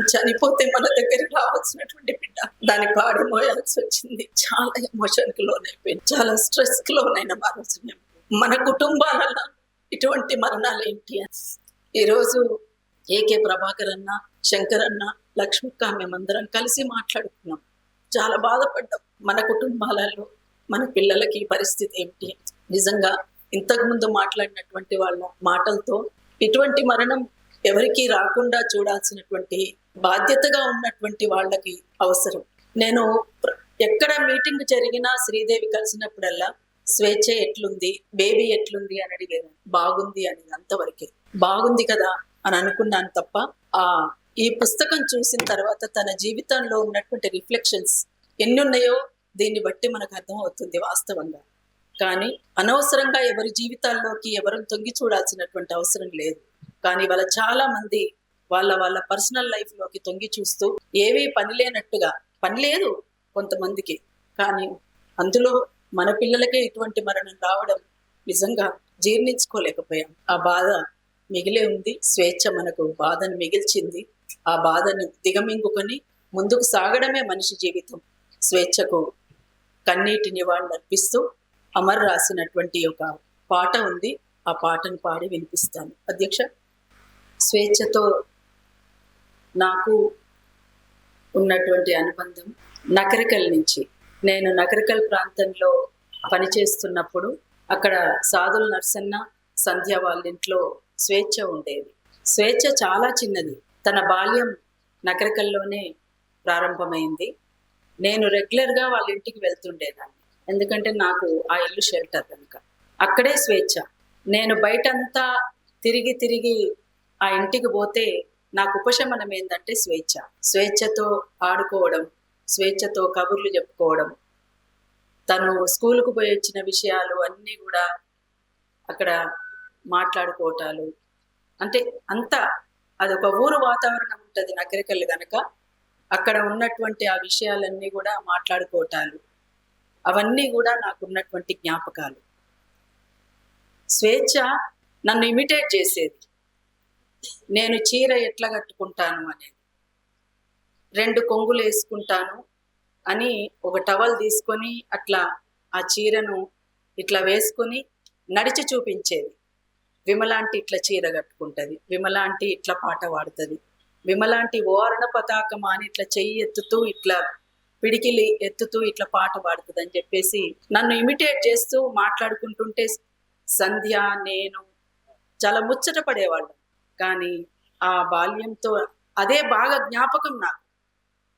తను చనిపోతే మన దగ్గరికి రావాల్సినటువంటి బిడ్డ దాని పాడి మోయాల్సి వచ్చింది. చాలా ఎమోషన్కి లోనైపోయింది. చాలా స్ట్రెస్కి లోనైన ఆ మన కుటుంబాలలో ఇటువంటి మరణాలు ఏంటి అని. ఈరోజు ఏకే ప్రభాకర్ అన్న శంకర్ అన్న లక్ష్మిక్క మేమందరం కలిసి మాట్లాడుకున్నాం. చాలా బాధపడ్డాం. మన కుటుంబాలలో మన పిల్లలకి పరిస్థితి ఏమిటి నిజంగా ఇంతకు ముందు మాట్లాడినటువంటి వాళ్ళ మాటలతో ఇటువంటి మరణం ఎవరికీ రాకుండా చూడాల్సినటువంటి బాధ్యతగా ఉన్నటువంటి వాళ్ళకి అవసరం. నేను ఎక్కడ మీటింగ్ జరిగినా శ్రీదేవి కలిసినప్పుడల్లా స్వేచ్ఛ ఎట్లుంది బేబీ ఎట్లుంది అని అడిగాను బాగుంది అని అంతవరకే బాగుంది కదా అని అనుకున్నాను తప్ప ఆ ఈ పుస్తకం చూసిన తర్వాత తన జీవితంలో ఉన్నటువంటి రిఫ్లెక్షన్స్ ఎన్ని ఉన్నాయో దీన్ని బట్టి మనకు అర్థం అవుతుంది వాస్తవంగా. కానీ అనవసరంగా ఎవరి జీవితాల్లోకి ఎవరు తొంగి చూడాల్సినటువంటి అవసరం లేదు. కానీ వాళ్ళ చాలా మంది వాళ్ళ వాళ్ళ పర్సనల్ లైఫ్లోకి తొంగి చూస్తూ ఏవీ పని లేనట్టుగా పని లేదు కొంతమందికి. కానీ అందులో మన పిల్లలకే ఇటువంటి మరణం రావడం నిజంగా జీర్ణించుకోలేకపోయాం. ఆ బాధ మిగిలే ఉంది. స్వేచ్ఛ మనకు బాధను మిగిల్చింది. ఆ బాధను దిగమింగుకొని ముందుకు సాగడమే మనిషి జీవితం. స్వేచ్ఛకు కన్నీటి నివాళులు అర్పిస్తూ అమర్ రాసినటువంటి ఒక పాట ఉంది. ఆ పాటను పాడి వినిపిస్తాను. అధ్యక్ష స్వేచ్ఛతో నాకు ఉన్నటువంటి అనుబంధం నకరికల్ నుంచి. నేను నకరికల్ ప్రాంతంలో పనిచేస్తున్నప్పుడు అక్కడ సాధుల నర్సన్న సంధ్య వాళ్ళ ఇంట్లో స్వేచ్ఛ ఉండేది. స్వేచ్ఛ చాలా చిన్నది. తన బాల్యం నకరికల్లోనే ప్రారంభమైంది. నేను రెగ్యులర్గా వాళ్ళ ఇంటికి వెళ్తుండేదాన్ని. ఎందుకంటే నాకు ఆ ఇల్లు షెల్టర్ కనుక. అక్కడే స్వేచ్ఛ. నేను బయటంతా తిరిగి తిరిగి ఆ ఇంటికి పోతే నాకు ఉపశమనం ఏంటంటే స్వేచ్ఛ. స్వేచ్ఛతో ఆడుకోవడం స్వేచ్ఛతో కబుర్లు చెప్పుకోవడం. తను స్కూల్కు పోయి వచ్చిన విషయాలు అన్నీ కూడా అక్కడ మాట్లాడుకోవటాలు. అంటే అంతా అదొక ఊరు వాతావరణం ఉంటుంది నగరికల్ కనుక అక్కడ ఉన్నటువంటి ఆ విషయాలన్నీ కూడా మాట్లాడుకోవటాలు. అవన్నీ కూడా నాకు ఉన్నటువంటి జ్ఞాపకాలు. స్వేచ్ఛ నన్ను ఇమిటేట్ చేసేది. నేను చీర ఎట్లా కట్టుకుంటాను అనేది. రెండు కొంగులు వేసుకుంటాను అని ఒక టవల్ తీసుకొని అట్లా ఆ చీరను ఇట్లా వేసుకొని నడిచి చూపించేది. విమలాంటి ఇట్లా చీర కట్టుకుంటది విమలాంటి ఇట్లా పాట పాడుతుంది విమలాంటి ఓరణ పతాకం అని ఇట్లా చెయ్యి ఎత్తుతూ ఇట్లా పిడికిలి ఎత్తుతూ ఇట్లా పాట పాడుతుంది అని చెప్పేసి నన్ను ఇమిటేట్ చేస్తూ మాట్లాడుకుంటుంటే సంధ్య నేను చాలా ముచ్చట పడేవాళ్ళు. కానీ ఆ బాల్యంతో అదే బాగా జ్ఞాపకం నాకు.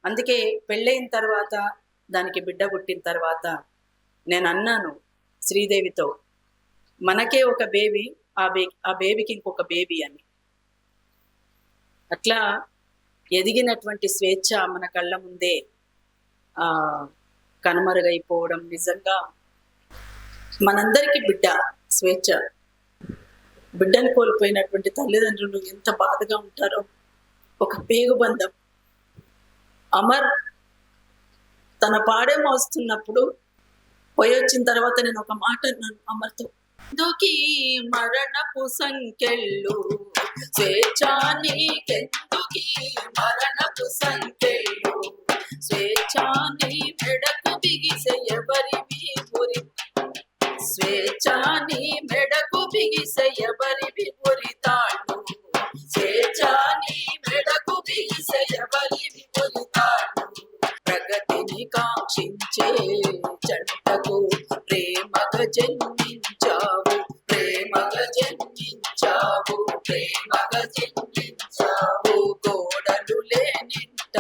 అందుకే పెళ్ళైన తర్వాత దానికి బిడ్డ పుట్టిన తర్వాత నేను అన్నాను శ్రీదేవితో మనకే ఒక బేబీ ఆ బే ఆ బేబీకి ఇంకొక బేబీ అని. అట్లా ఎదిగినటువంటి స్వేచ్ఛ మన కళ్ళ ముందే ఆ కనుమరుగైపోవడం నిజంగా మనందరికీ బిడ్డ స్వేచ్ఛ. బిడ్డను కోల్పోయినటువంటి తల్లిదండ్రులు ఎంత బాధగా ఉంటారో. ఒక పేగుబంధం. అమర్ తన పాడే మోస్తున్నప్పుడు పోయి వచ్చిన తర్వాత నేను ఒక మాట అన్నాను అమర్తో. దుకి మరణపు సంఖ్యలు స్వేచ్ఛానికి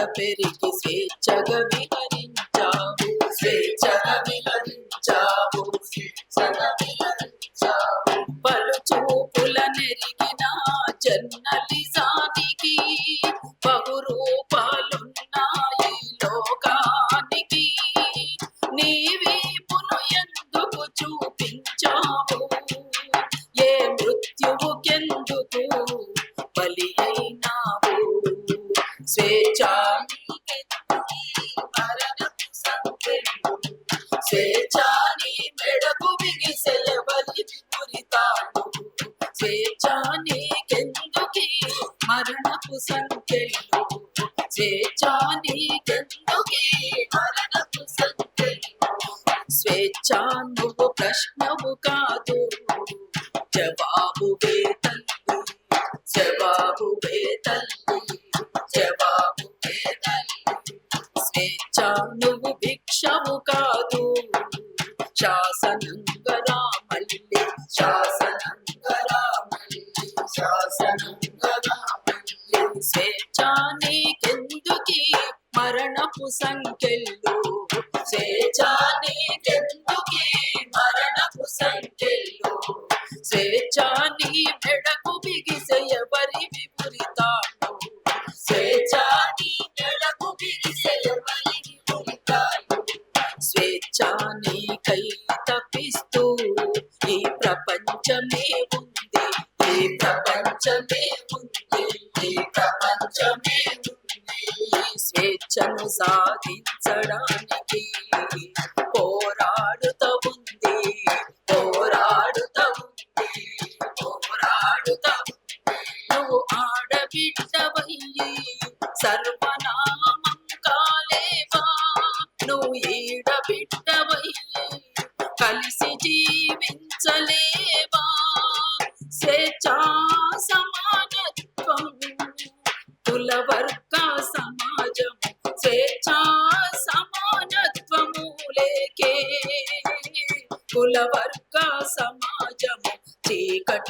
లేనింట పెరిగి స్వేచ్ఛగా స్వేచ్ఛాని మెడకు బిగిసెలవలి పురితాడు స్వేచ్ఛ మరణపు సంఖ్యలు. మరణపు స్వేచ్ఛ నువ్వు ప్రశ్నవు కాదు. జవాబు జవాబు జవాబు స్వేచ్ఛ నువ్వు కాదు. శాసనంగా రామల్లి శాసనంగా రామల్లి శాసనంగా రామల్లి స్వేచ్ఛ నీకెందుకీ మరణపు సంఖ్యలు స్వేచ్ఛ నీకెందుకీ మరణపు సంఖ్యలు స్వేచ్ఛ నీ మెడకు ప్రపంచమే ఉంది. ఈ ప్రపంచమే ఉంది. ఈ ప్రపంచమే ఉంది. స్వేచ్ఛను సాధించడానికి పోరాడుతూ ఉంది. ఉంది. నువ్వు ఆడబిడ్డవయ్యి.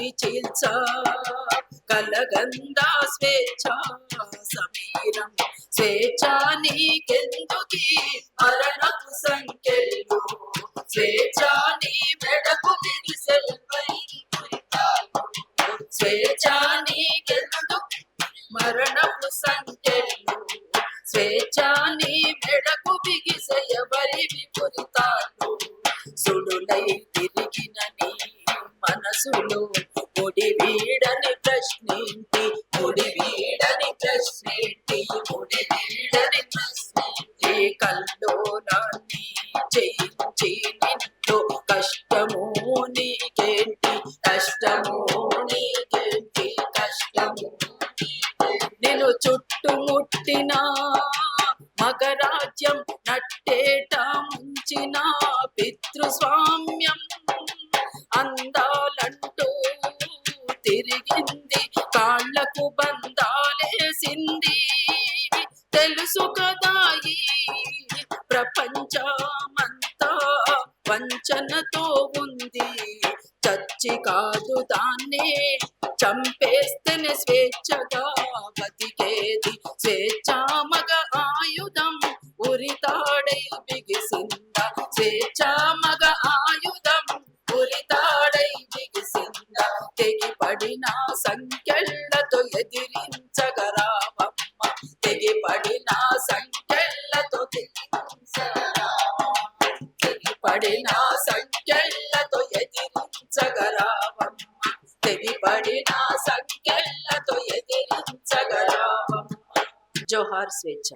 చీకటి చీల్చ స్వేచ్ఛ సమీరం స్వేచ్ఛ నీకెందుకి? మరణపు సంఖ్యలు స్వేచ్ఛ నీ మెడకు స్వేచ్ఛ నీకెందుకు? మరణపు సంఖ్యలు స్వేచ్ఛ నీ మెడకు బిగిసె ఎవరి మనసులో ముడి వీడని ప్రశ్నేంటి ముడి వీడని ప్రశ్నేంటి ముడి వీడని ప్రశ్నేంటి కల్లోలాన్ని చేయించి నిన్ను కష్టము నీకేంటి కష్టము నీకేంటి కష్టము నేను చుట్టుముట్టిన మగరాజ్యం నట్టేటి ప్రపంచమంతా వంచనతో ఉంది. చచ్చి కాదు దాన్నే చంపేస్తేనే స్వేచ్ఛగా బతికేది. స్వేచ్ఛ మగ ఆయుధం ఉరితాడై బిగిసిందా. స్వేచ్ఛ సంఖ్యలతో ఎదిరించగరావమ్మ తెగిపడిన సంఖ్యలతో ఎదిరించగరావమ్మ జోహార్ స్వేచ్ఛ.